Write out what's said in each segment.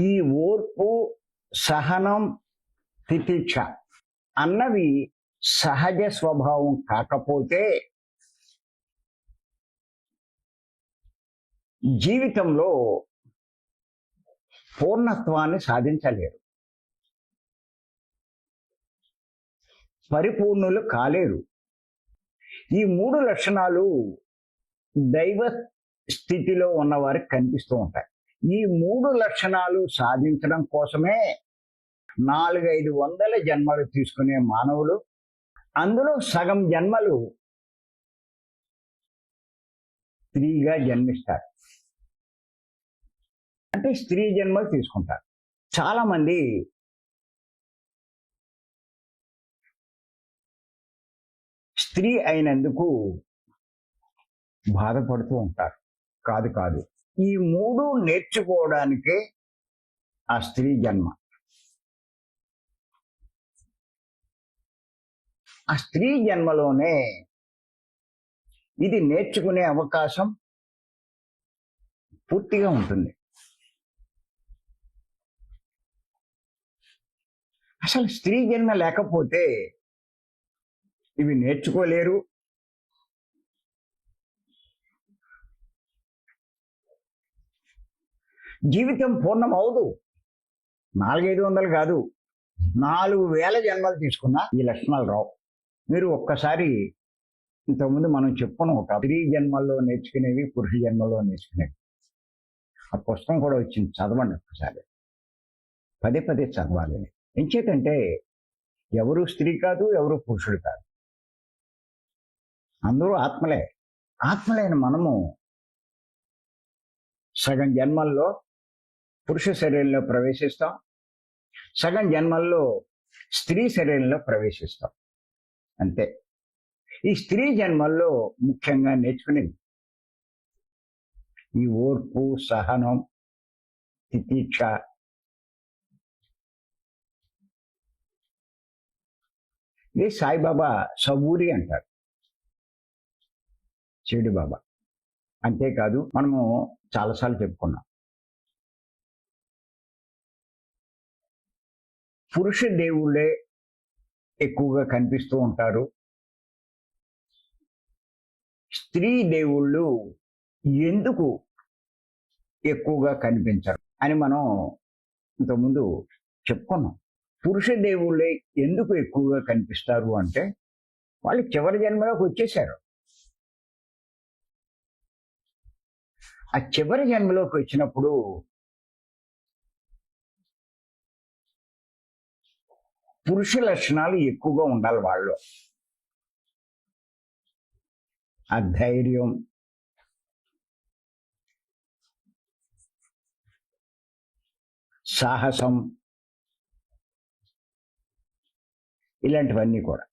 ఈ ఓర్పు సహనం తితిక్ష అన్నవి సహజ స్వభావం కాకపోతే జీవితంలో పూర్ణత్వాన్ని సాధించలేరు. పరిపూర్ణులు కాలేరు. ఈ మూడు లక్షణాలు దైవ స్థితిలో ఉన్నవారికి కనిపిస్తూ ఉంటాయి. ఈ మూడు లక్షణాలు సాధించడం కోసమే నాలుగైదు వందల జన్మలు తీసుకునే మానవులు. అందులో సగం జన్మలు స్త్రీగా జన్మిస్తారు. అంటే స్త్రీ జన్మలు తీసుకుంటారు. చాలా మంది స్త్రీ అయినందుకు బాధపడుతూ ఉంటారు. కాదు కాదు. ఈ మూడు నేర్చుకోవడానికే ఆ స్త్రీ జన్మ. ఆ స్త్రీ జన్మలోనే ఇది నేర్చుకునే అవకాశం పూర్తిగా ఉంటుంది. అసలు స్త్రీ జన్మ లేకపోతే ఇవి నేర్చుకోలేరు జీవితం పూర్ణం అవదు నాలుగైదు వందలు కాదు. నాలుగు వేల జన్మలు తీసుకున్న ఈ లక్షణాలు రావు. మీరు ఒక్కసారి ఇంతకుముందు మనం చెప్పుకున్నాం ఒక స్త్రీ జన్మల్లో నేర్చుకునేవి పురుష జన్మల్లో నేర్చుకునేవి. ఆ పుస్తకం కూడా వచ్చింది. చదవండి ఒక్కసారి. పదే పదే చదవాలి ఎంచేతంటే ఎవరు స్త్రీ కాదు ఎవరు పురుషుడు కాదు. అందరూ ఆత్మలే. ఆత్మలైన మనము సగం జన్మల్లో పురుష శరీరంలో ప్రవేశిస్తాం. సగం జన్మల్లో స్త్రీ శరీరంలో ప్రవేశిస్తాం. అంతే. ఈ స్త్రీ జన్మల్లో ముఖ్యంగా నేర్చుకునేది ఈ ఓర్పు సహనం తితీక్ష. ఇది సాయిబాబా సబూరి అంటారు. చెడు బాబా. అంతేకాదు మనము చాలాసార్లు చెప్పుకున్నాం. పురుష దేవుళ్ళే ఎక్కువగా కనిపిస్తూ ఉంటారు. స్త్రీ దేవుళ్ళు ఎందుకు ఎక్కువగా కనిపించరు అని మనం ఇంతకుముందు చెప్పుకున్నాం. పురుష దేవుళ్ళే ఎందుకు ఎక్కువగా కనిపిస్తారు అంటే వాళ్ళు చివరి జన్మలోకి వచ్చేసారు. ఆ చివరి జన్మలోకి వచ్చినప్పుడు పురుష లక్షణాలు ఎక్కువగా ఉండాలి వాళ్ళు. ఆ ధైర్యం. సాహసం. ఇలాంటివన్నీ కూడా.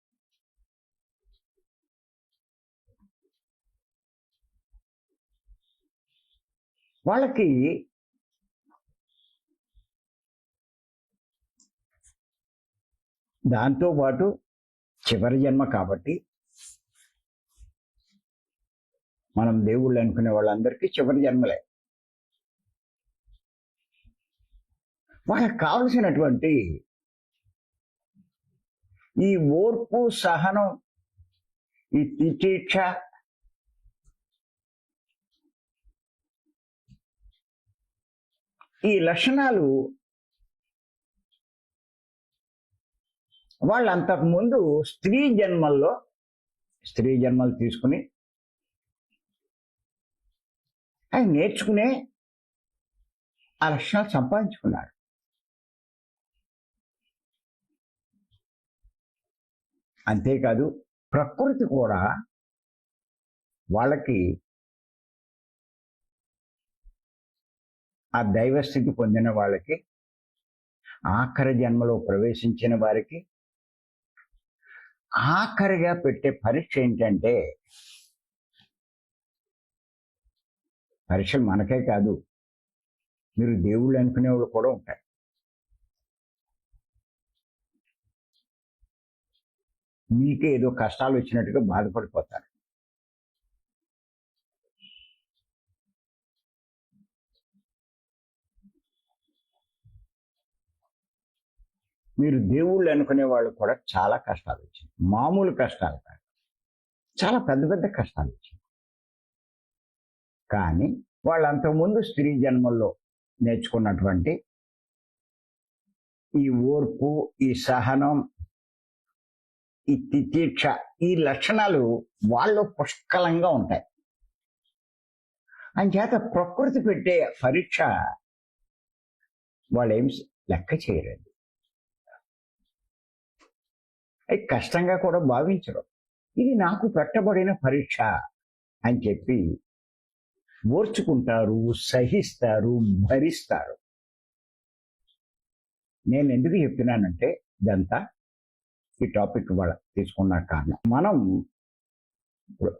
వాళ్ళకి దాంతోపాటు చివరి జన్మ కాబట్టి మనం దేవుళ్ళు అనుకునే వాళ్ళందరికీ చివరి జన్మలే. వాళ్ళకి కావలసినటువంటి ఈ ఓర్పు సహనం ఈ తితీక్ష ఈ లక్షణాలు వాళ్ళు అంతకుముందు స్త్రీ జన్మల్లో స్త్రీ జన్మలు తీసుకుని అవి నేర్చుకునే ఆ లక్షణాలు సంపాదించుకున్నారు. అంతేకాదు ప్రకృతి కూడా వాళ్ళకి ఆ దైవస్థితి పొందిన వాళ్ళకి ఆఖరి జన్మలో ప్రవేశించిన వారికి ఆఖరిగా పెట్టే పరీక్ష ఏంటంటే పరీక్షలు మనకే కాదు మీరు దేవుళ్ళు అనుకునేవాళ్ళు కూడా ఉంటారు. మీకే ఏదో కష్టాలు వచ్చినట్టుగా బాధపడిపోతారు. మీరు దేవుళ్ళు అనుకునే వాళ్ళు కూడా చాలా కష్టాలు వచ్చింది మామూలు కష్టాలు కాదు. చాలా పెద్ద పెద్ద కష్టాలు వచ్చింది కానీ వాళ్ళు అంతకుముందు స్త్రీ జన్మల్లో నేర్చుకున్నటువంటి ఈ ఓర్పు ఈ సహనం ఈ తితీక్ష ఈ లక్షణాలు వాళ్ళు పుష్కలంగా ఉంటాయి. అంచేత ప్రకృతి పెట్టే పరీక్ష వాళ్ళు ఏం లెక్క చేయరండి. అది కష్టంగా కూడా భావించడం ఇది నాకు పెట్టబడిన పరీక్ష అని చెప్పి ఓర్చుకుంటారు సహిస్తారు భరిస్తారు. నేను ఎందుకు చెప్తున్నానంటే ఇదంతా ఈ టాపిక్ వాళ్ళ తీసుకున్న కారణం. మనం ఇప్పుడు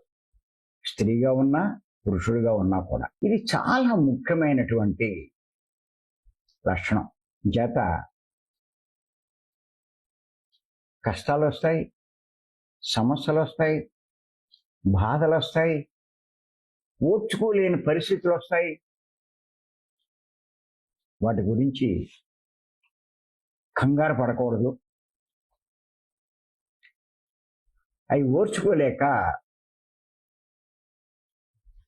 స్త్రీగా ఉన్నా పురుషుడిగా ఉన్నా కూడా ఇది చాలా ముఖ్యమైనటువంటి లక్షణం. చేత కష్టాలు వస్తాయి సమస్యలు వస్తాయి బాధలు వస్తాయి ఓర్చుకోలేని పరిస్థితులు వస్తాయి వాటి గురించి కంగారు పడకూడదు. అవి ఓర్చుకోలేక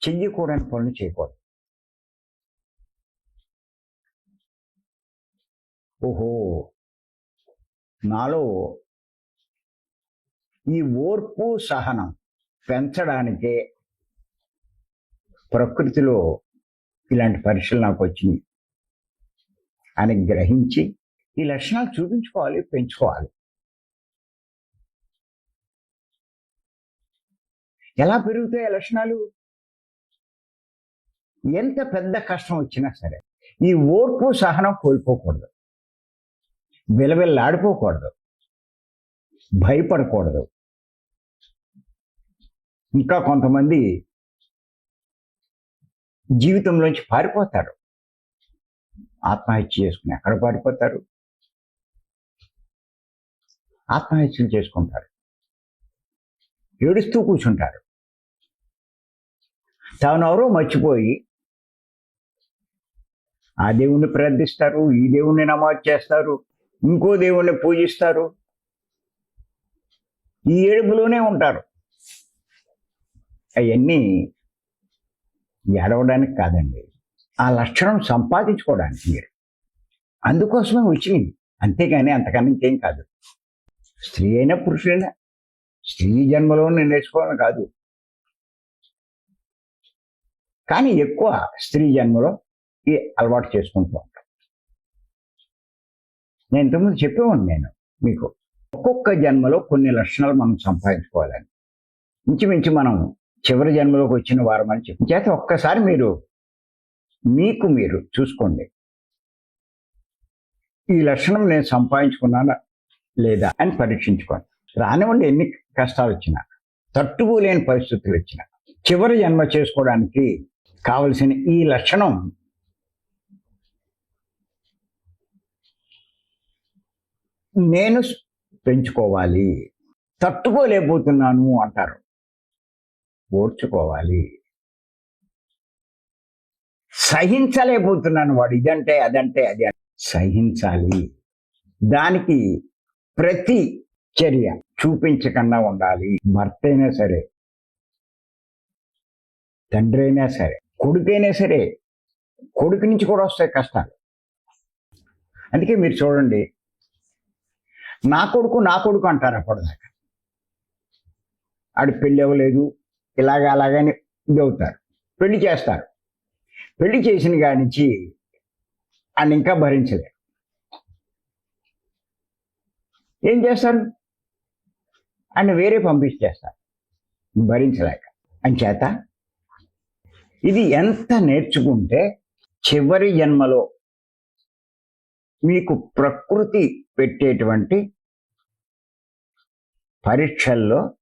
చెయ్యకూడని పనులు చేయకూడదు. ఓహో! నాలో ఈ ఓర్పు సహనం పెంచడానికే ప్రకృతిలో ఇలాంటి పరీక్షలు నాకు వచ్చినాయి అని గ్రహించి ఈ లక్షణాలు చూపించుకోవాలి పెంచుకోవాలి. ఎలా పెరుగుతాయి ఆ లక్షణాలు? ఎంత పెద్ద కష్టం వచ్చినా సరే ఈ ఓర్పు సహనం కోల్పోకూడదు. విలవిల్లాడిపోకూడదు. భయపడకూడదు. ఇంకా కొంతమంది జీవితంలోంచి పారిపోతారు. ఆత్మహత్య చేసుకుని ఎక్కడ పారిపోతారు? ఆత్మహత్యలు చేసుకుంటారు. ఏడుస్తూ కూర్చుంటారు. తానెవరో మర్చిపోయి ఆ దేవుణ్ణి ప్రార్థిస్తారు ఈ దేవుణ్ణి నమాజ్ చేస్తారు ఇంకో దేవుణ్ణి పూజిస్తారు. ఈ ఏడుపులోనే ఉంటారు. అవన్నీ ఏడవడానికి కాదండి. ఆ లక్షణం సంపాదించుకోవడానికి మీరు. అందుకోసమే వచ్చింది. అంతేగాని అంతకన్నా ఇంకేం కాదు. స్త్రీ అయినా పురుషులైనా స్త్రీ జన్మలో నేర్చుకోవాలని కాదు. కానీ ఎక్కువ స్త్రీ జన్మలో ఈ అలవాటు చేసుకుంటూ ఉంటాం. నేను ఇంతకుముందు చెప్పేవాడిని నేను మీకు. ఒక్కొక్క జన్మలో కొన్ని లక్షణాలు మనం సంపాదించుకోవాలని ఇంచుమించు మనం చివరి జన్మలోకి వచ్చిన వారమని చెప్పి. చేత ఒక్కసారి మీరు మీకు మీరు చూసుకోండి. ఈ లక్షణం నేను సంపాదించుకున్నానా లేదా అని పరీక్షించుకోండి. రానివ్వండి ఎన్ని కష్టాలు వచ్చినా. తట్టుకోలేని పరిస్థితులు వచ్చినా. చివరి జన్మ చేసుకోవడానికి కావలసిన ఈ లక్షణం నేను పెంచుకోవాలి. తట్టుకోలేకపోతున్నాను అంటారు. ఓర్చుకోవాలి. సహించలేకపోతున్నాను వాడు. ఇదంటే అదంటే అది సహించాలి. దానికి ప్రతి చర్య చూపించకుండా ఉండాలి. భర్త అయినా సరే తండ్రి అయినా సరే కొడుకైనా సరే కొడుకు నుంచి కూడా వస్తాయి కష్టాలు. అందుకే మీరు చూడండి నా కొడుకు నా కొడుకు అంటారు అప్పటిదాకా. ఆడు పెళ్ళి అవ్వలేదు ఇలాగ అలాగని ఇది అవుతారు. పెళ్ళి చేస్తారు. పెళ్ళి చేసిన కాడి నుంచి ఆయన ఇంకా భరించలేరు. ఏం చేస్తారు? ఆయన వేరే పంపించేస్తారు. భరించలేక. అంచేత ఇది ఎంత నేర్చుకుంటే చివరి జన్మలో మీకు ప్రకృతి పెట్టేటువంటి పరీక్షల్లో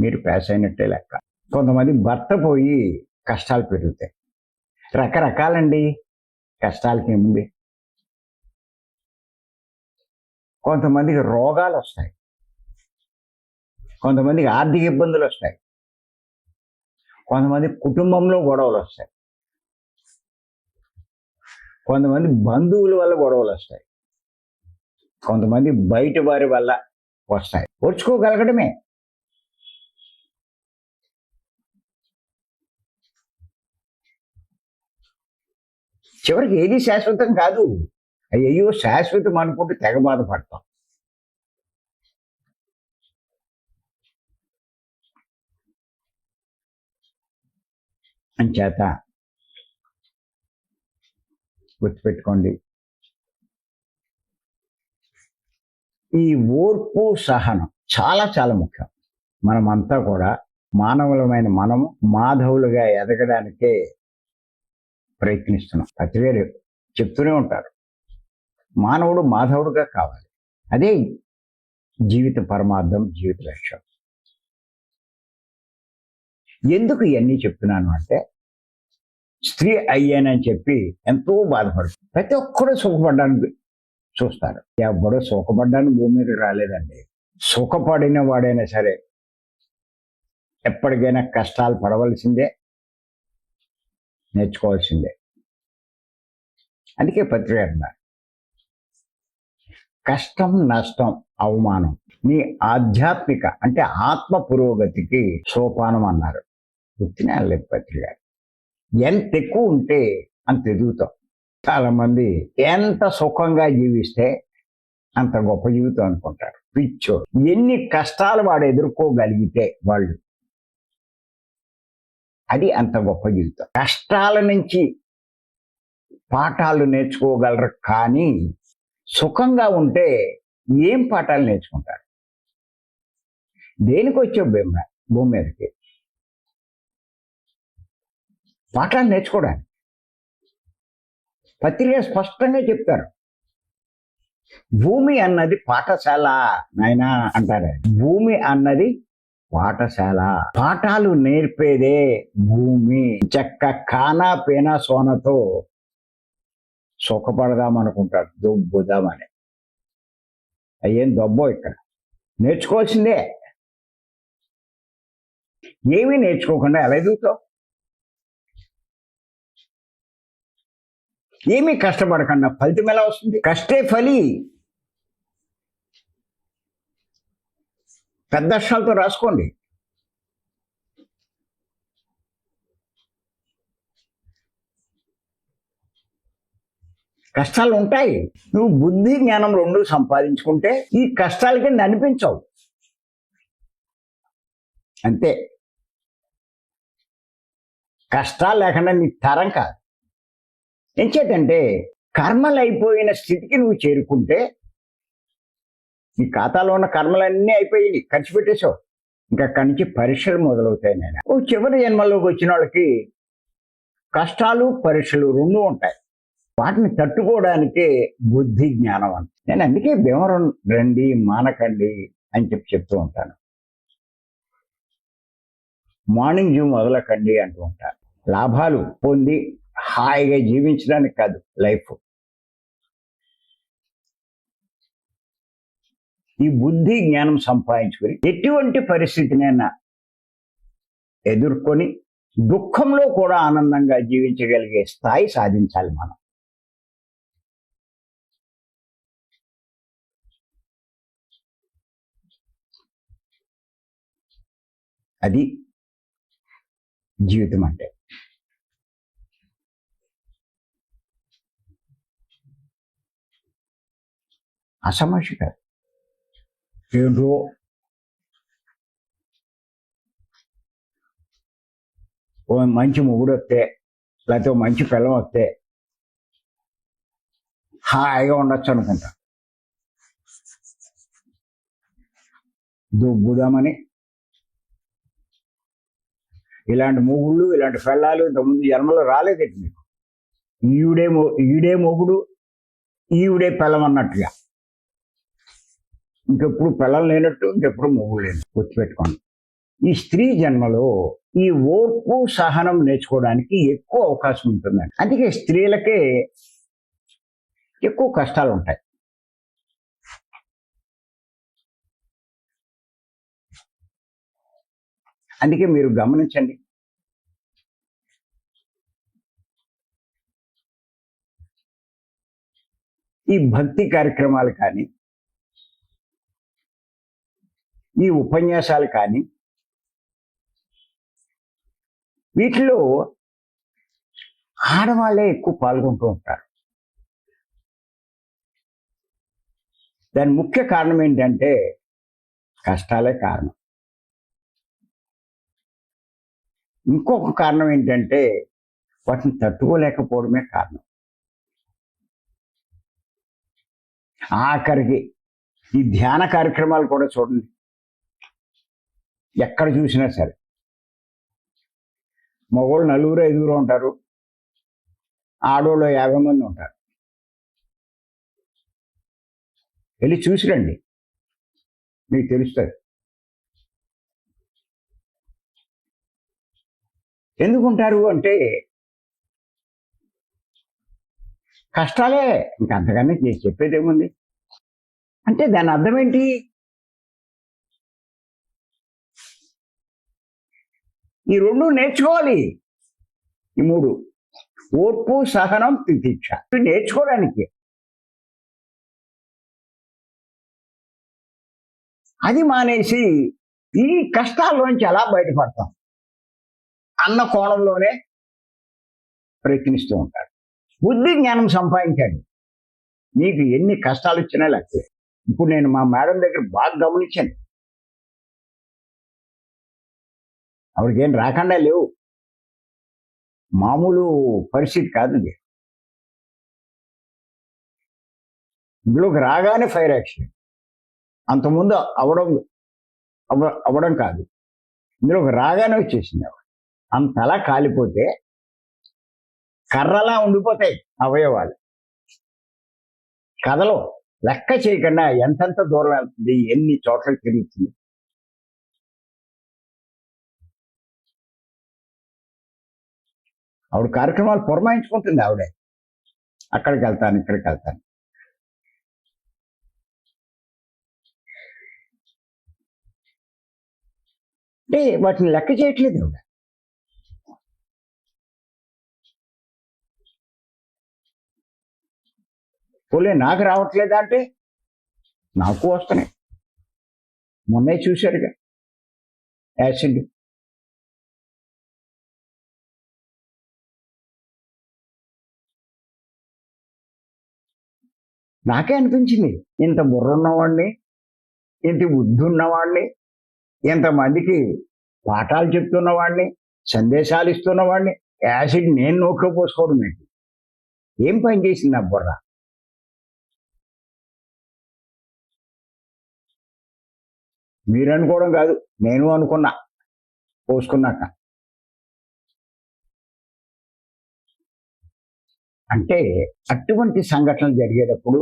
మీరు పాస్ అయినట్టే లెక్క. కొంతమంది భర్త పోయి కష్టాలు పెరుగుతాయి. రకరకాలండి కష్టాలకి ఏముంది కొంతమందికి రోగాలు వస్తాయి. కొంతమందికి ఆర్థిక ఇబ్బందులు వస్తాయి. కొంతమంది కుటుంబంలో గొడవలు వస్తాయి. కొంతమంది బంధువుల వల్ల గొడవలు వస్తాయి. కొంతమంది బయట వారి వల్ల వస్తాయి. ఓర్చుకోగలగడమే. చివరికి ఏది శాశ్వతం కాదు. అయ్యో శాశ్వతం అనుకుంటే తెగ బాధపడతాం. అంచేత గుర్తుపెట్టుకోండి. ఈ ఓర్పు సహనం చాలా చాలా ముఖ్యం. మనమంతా కూడా మానవులమైన మనము మాధవులుగా ఎదగడానికే ప్రయత్నిస్తున్నాం. అతివేరు చెప్తూనే ఉంటారు. మానవుడు మాధవుడుగా కావాలి. అదే జీవిత పరమార్థం జీవిత లక్ష్యం. ఎందుకు ఇవన్నీ చెప్తున్నాను అంటే స్త్రీ అయ్యానని చెప్పి ఎంతో బాధపడుతుంది ప్రతి ఒక్కరూ సుఖపడ్డానికి చూస్తారు. ఎవడో సుఖపడ్డానికి భూమి మీద రాలేదండి. సుఖపడిన వాడైనా సరే ఎప్పటికైనా కష్టాలు పడవలసిందే నేర్చుకోవాల్సిందే. అందుకే పత్రిక అన్నారు కష్టం నష్టం అవమానం నీ ఆధ్యాత్మిక అంటే ఆత్మ పురోగతికి సోపానం అన్నారు. గుర్తునే లేదు పత్రిక. ఎంత ఎక్కువ ఉంటే అంత ఎదుగుతాం. చాలామంది ఎంత సుఖంగా జీవిస్తే అంత గొప్ప జీవితం అనుకుంటారు. పిచ్చో ఎన్ని కష్టాలు వాడు ఎదుర్కోగలిగితే వాళ్ళు. అది అంత గొప్ప జీవితం. కష్టాల నుంచి పాఠాలు నేర్చుకోగలరు కానీ సుఖంగా ఉంటే ఏం పాఠాలు నేర్చుకుంటారు? దేనికి వచ్చావు భూమి భూమి మీదకి. పాఠాలు నేర్చుకోవడానికి. పత్రిక స్పష్టంగా చెప్తారు. భూమి అన్నది పాఠశాల నాయనా అంటారు. భూమి అన్నది పాఠశాల. పాఠాలు నేర్పేదే భూమి. చెక్క కానా పేనా సోనతో సుఖపడదాం అనుకుంటాడు దొబ్బుదామని. అయ్యేం దొబ్బో ఇక్కడ. నేర్చుకోవాల్సిందే. ఏమీ నేర్చుకోకుండా ఎలా ఎదుగుతావు? ఏమీ కష్టపడకుండా ఫలితం ఎలా వస్తుంది? కష్టే ఫలి. పెద్ద అక్షరాలతో రాసుకోండి. కష్టాలు ఉంటాయి. నువ్వు బుద్ధి జ్ఞానం రెండు సంపాదించుకుంటే ఈ కష్టాలకి అనిపించవు అంతే. కష్టాలు లేకుండా నీ తరం కాదు. ఎంచేతంటే కర్మలు అయిపోయిన స్థితికి నువ్వు చేరుకుంటే నీ ఖాతాలో ఉన్న కర్మలన్నీ అయిపోయి ఖర్చు పెట్టేశావు. ఇంకా అక్కడి నుంచి పరీక్షలు మొదలవుతాయి నేను ఓ చివరి జన్మలోకి వచ్చిన వాళ్ళకి కష్టాలు పరీక్షలు రెండు ఉంటాయి. వాటిని తట్టుకోవడానికి బుద్ధి జ్ఞానం అని నేను అందుకే భీమరం రండి మానకండి అని చెప్పి చెప్తూ ఉంటాను. మార్నింగ్ జూ మొదలకండి అంటూ ఉంటాను. లాభాలు పొంది హాయిగా జీవించడానికి కాదు లైఫ్. ఈ బుద్ధి జ్ఞానం సంపాదించుకుని ఎటువంటి పరిస్థితినైనా ఎదుర్కొని దుఃఖంలో కూడా ఆనందంగా జీవించగలిగే స్థాయి సాధించాలి మనం. అది జీవితం అంటే. అసమస్య కాదు. ఏంటో ఓ మంచి మొగుడు వస్తే లేకపోతే ఓ మంచి పిల్లం వస్తే హాయిగా ఉండొచ్చు అనుకుంటా. దుబ్బుదామని ఇలాంటి మొగుళ్ళు ఇలాంటి పెళ్ళాలు ఇంతకుముందు జన్మలో రాలేదండి మీకు? ఈవిడే మొ ఈడే మొగుడు ఈవిడే పిల్లం అన్నట్టుగా. ఇంకెప్పుడు పిల్లలు లేనట్టు ఇంకెప్పుడు మొగ్గులు లేనట్టు గుర్తుపెట్టుకోండి. ఈ స్త్రీ జన్మలో ఈ ఓర్పు సహనం నేర్చుకోవడానికి ఎక్కువ అవకాశం ఉంటుందండి. అందుకే స్త్రీలకే ఎక్కువ కష్టాలు ఉంటాయి. అందుకే మీరు గమనించండి. ఈ భక్తి కార్యక్రమాలు కానీ ఈ ఉపన్యాసాలు కానీ వీటిలో ఆడవాళ్ళే ఎక్కువ పాల్గొంటూ ఉంటారు. దాని ముఖ్య కారణం ఏంటంటే కష్టాలే కారణం. ఇంకొక కారణం ఏంటంటే వాటిని తట్టుకోలేకపోవడమే కారణం. ఆఖరికి ఈ ధ్యాన కార్యక్రమాలు కూడా చూడండి. ఎక్కడ చూసినా సరే. మగవాళ్ళు నలుగురు ఐదుగురు ఉంటారు. ఆడవాళ్ళు యాభై మంది ఉంటారు. వెళ్ళి చూసిరండి. మీకు తెలుస్తుంది. ఎందుకుంటారు అంటే కష్టాలే. ఇంక అంతకన్నా చేసి చెప్పేది ఏముంది? అంటే దాని అర్థం ఏంటి? ఈ రెండు నేర్చుకోవాలి. ఈ మూడు. ఓర్పు సహనం తితిక్ష. ఇవి నేర్చుకోవడానికి. అది మానేసి ఈ కష్టాల్లోంచి ఎలా బయటపడతాం. అన్న కోణంలోనే ప్రయత్నిస్తూ ఉంటాడు బుద్ధి జ్ఞానం సంపాదించాడు. మీకు ఎన్ని కష్టాలు వచ్చినా లేకపోతే ఇప్పుడు నేను మా మేడం దగ్గర బాగా గమనించాను. ఆవిడకేం రాకుండా లేవు. మామూలు పరిస్థితి కాదు ఇది ఇందులోకి రాగానే ఫైర్ యాక్సిడెంట్ అంతకుముందు అవడం అవ అవ్వడం కాదు. ఇందులోకి రాగానే వచ్చేసింది ఆవిడ. అంతలా కాలిపోతే కర్రలా ఉండిపోతాయి అవయవాలు. కథలో లెక్క చేయకుండా ఎంతెంత దూరం వెళ్తుంది ఎన్ని చోట్ల తిరుగుతుంది ఆవిడ కార్యక్రమాలు పురమాయించుకుంటుంది ఆవిడే. అక్కడికి వెళ్తాను ఇక్కడికి వెళ్తాను. అంటే వాటిని లెక్క చేయట్లేదు ఆవిడ. పోలే నాకు రావట్లేదా అంటే? నాకు వస్తున్నాయి. మొన్నే చూశారుగా. యాసిడ్ నాకే అనిపించింది. ఇంత బుర్ర ఉన్నవాడిని ఇంత బుద్ధి ఉన్నవాడిని ఇంతమందికి పాఠాలు చెప్తున్నవాడిని సందేశాలు ఇస్తున్నవాడిని యాసిడ్ నేను నోట్లో పోసుకోవడం ఏంటి? ఏం పని చేసింది నా బుర్ర? మీరు అనుకోవడం కాదు నేను అనుకున్నా పోసుకున్నాక. అంటే అటువంటి సంఘటనలు జరిగేటప్పుడు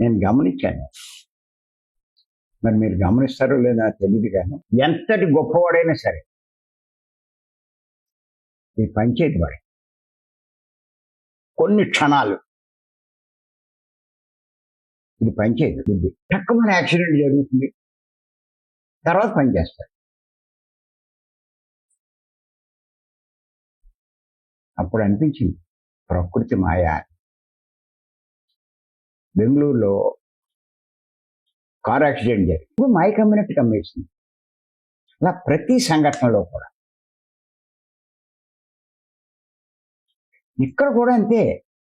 నేను గమనించాను. మరి మీరు గమనిస్తారో లేదో తెలియదు కానీ ఎంతటి గొప్పవాడైనా సరే ఈ పంచాయతీ వాడే కొన్ని క్షణాలు ఇది పనిచేయదు బుద్ధి తక్కువ యాక్సిడెంట్ జరుగుతుంది. తర్వాత పనిచేస్తారు. అప్పుడు అనిపించింది ప్రకృతి మాయ. బెంగళూరులో కార్ యాక్సిడెంట్ జరిగింది. ఇప్పుడు మాయ కమ్యూనిటీ కమ్మేసింది అలా ప్రతి సంఘటనలో కూడా. ఇక్కడ కూడా అంతే.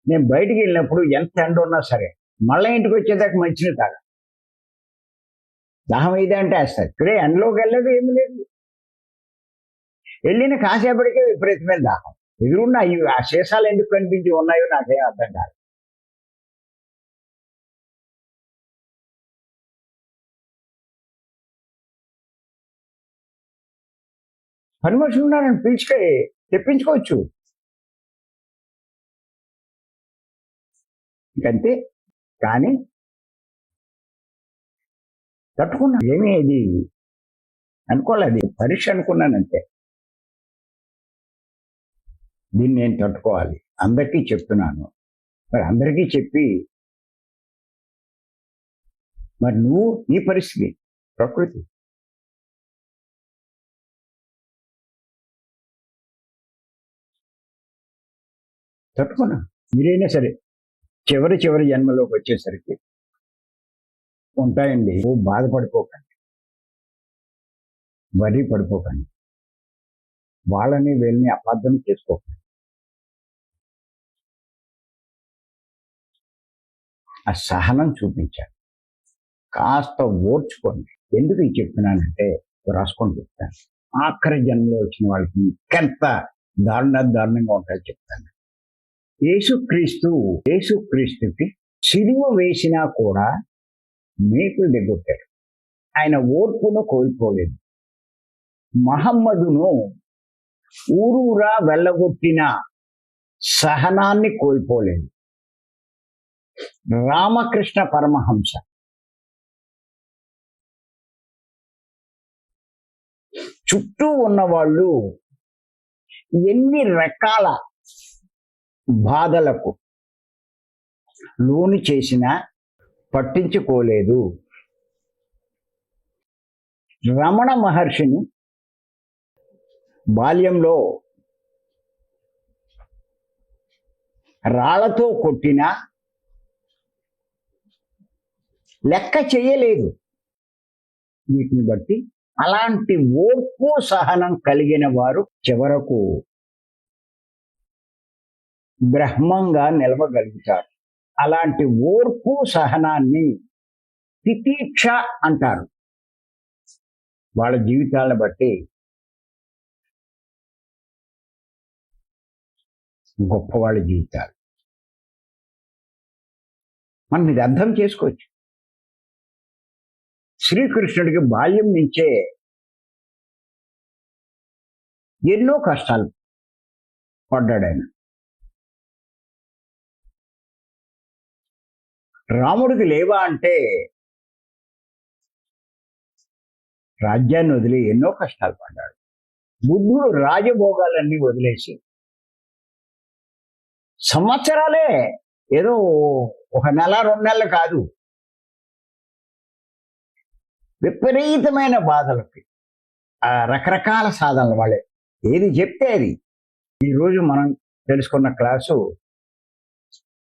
నేను బయటికి వెళ్ళినప్పుడు ఎంత ఎండ ఉన్నా సరే మళ్ళీ ఇంటికి వచ్చేదాకా మంచిది కాదు దాహం ఇదే అంటే వేస్తారు ఇక్కడే ఎండలోకి వెళ్ళదు ఏమి లేదు. వెళ్ళిన కాసేపటికే విపరీతమైన దాహం. ఎదురున్న ఇవి ఆ శేషాలు ఎందుకు కనిపించి ఉన్నాయో నాకేం అర్థం కాదు. పని మనుషులు ఉన్నారని పిలుచుకే తెప్పించుకోవచ్చు. ఇంకంతే. కానీ తట్టుకున్నా. ఏమీ ఇది? అనుకోలేదు. పరీక్ష అనుకున్నానంతే. దీన్ని నేను తట్టుకోవాలి. అందరికీ చెప్తున్నాను. మరి అందరికీ చెప్పి మరి నువ్వు నీ పరిస్థితి ప్రకృతి. తట్టుకున్నా. మీరైనా సరే చివరి చివరి జన్మలోకి వచ్చేసరికి ఉంటాయండి. ఓ బాధపడిపోకండి. వరి పడిపోకండి వాళ్ళని వీళ్ళని అపార్థం చేసుకోకండి. ఆ సహనం చూపించాలి. కాస్త ఓర్చుకోండి. ఎందుకు ఇది చెప్తున్నానంటే రాసుకొని చెప్తాను. ఆఖరి జన్మలో వచ్చిన వాళ్ళకి ఇంకెంత దారుణ దారుణంగా ఉంటాయో చెప్తాను. యేసుక్రీస్తు యేసుక్రీస్తుకి సిలువ వేసినా కూడా మేకులు దిగొట్టారు ఆయన ఓర్పును కోల్పోలేదు. మహమ్మదును ఊరూరా వెళ్ళగొట్టిన సహనాన్ని కోల్పోలేదు. రామకృష్ణ పరమహంస. చుట్టూ ఉన్న వాళ్ళు ఎన్ని రకాల బాధలకు లోను చేసినా పట్టించుకోలేదు. రమణ మహర్షిని బాల్యంలో రాళ్ళతో కొట్టినా లెక్క చేయలేదు. వీటిని బట్టి అలాంటి ఓర్పు సహనం కలిగిన వారు చివరకు బ్రహ్మంగా నిలవగలుగుతారు. అలాంటి ఓర్పు సహనాన్ని తితీక్ష అంటారు. వాళ్ళ జీవితాలను బట్టి గొప్ప వాళ్ళ జీవితాలు. మనం ఇది అర్థం చేసుకోవచ్చు. శ్రీకృష్ణుడికి బాల్యం నుంచే ఎన్నో కష్టాలు పడ్డాడు ఆయన. రాముడికి లేవా అంటే రాజ్యాన్ని వదిలి ఎన్నో కష్టాలు పడ్డాడు. బుద్ధుడు రాజభోగాలన్నీ వదిలేసి సంవత్సరాలే ఏదో ఒక నెల రెండు నెలలు కాదు విపరీతమైన బాధలకి ఆ రకరకాల సాధనలు వాళ్ళే. ఏది చెప్తే అది. ఈరోజు మనం తెలుసుకున్న క్లాసు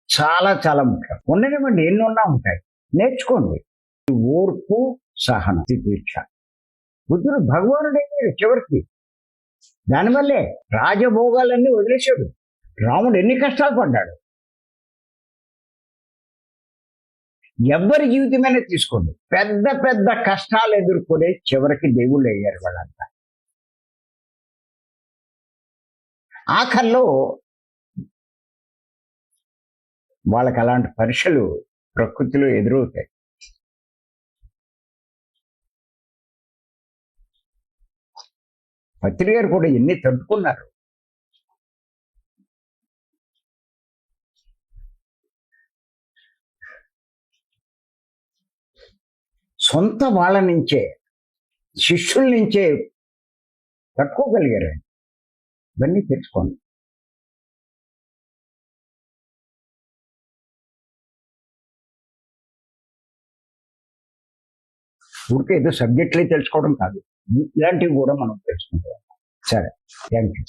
చాలా చాలా ముఖ్యం. ఉండనివ్వండి ఎన్ని ఉన్నా ఉంటాయి. నేర్చుకోండి. ఓర్పు సహనం దీక్ష బుద్ధుడు భగవానుడే చివరికి. దానివల్లే రాజభోగాలన్నీ వదిలేశాడు. రాముడు ఎన్ని కష్టాలు పడ్డాడు. ఎవ్వరి జీవితమైనా తీసుకోండి. పెద్ద పెద్ద కష్టాలు ఎదుర్కొనే చివరికి దేవుళ్ళు అయ్యారు వాళ్ళంతా. ఆఖర్లో వాళ్ళకి అలాంటి పరీక్షలు ప్రకృతిలో ఎదురవుతాయి. పత్రి గారు కూడా ఎన్ని తట్టుకున్నారు. సొంత వాళ్ళ నుంచే శిష్యుల నుంచే కట్టుకోగలిగారు ఇవన్నీ తెలుసుకోండి. ఊరికే ఏదో సబ్జెక్ట్లే తెలుసుకోవడం కాదు. ఇలాంటివి కూడా మనం తెలుసుకుంటాం. సరే. Thank you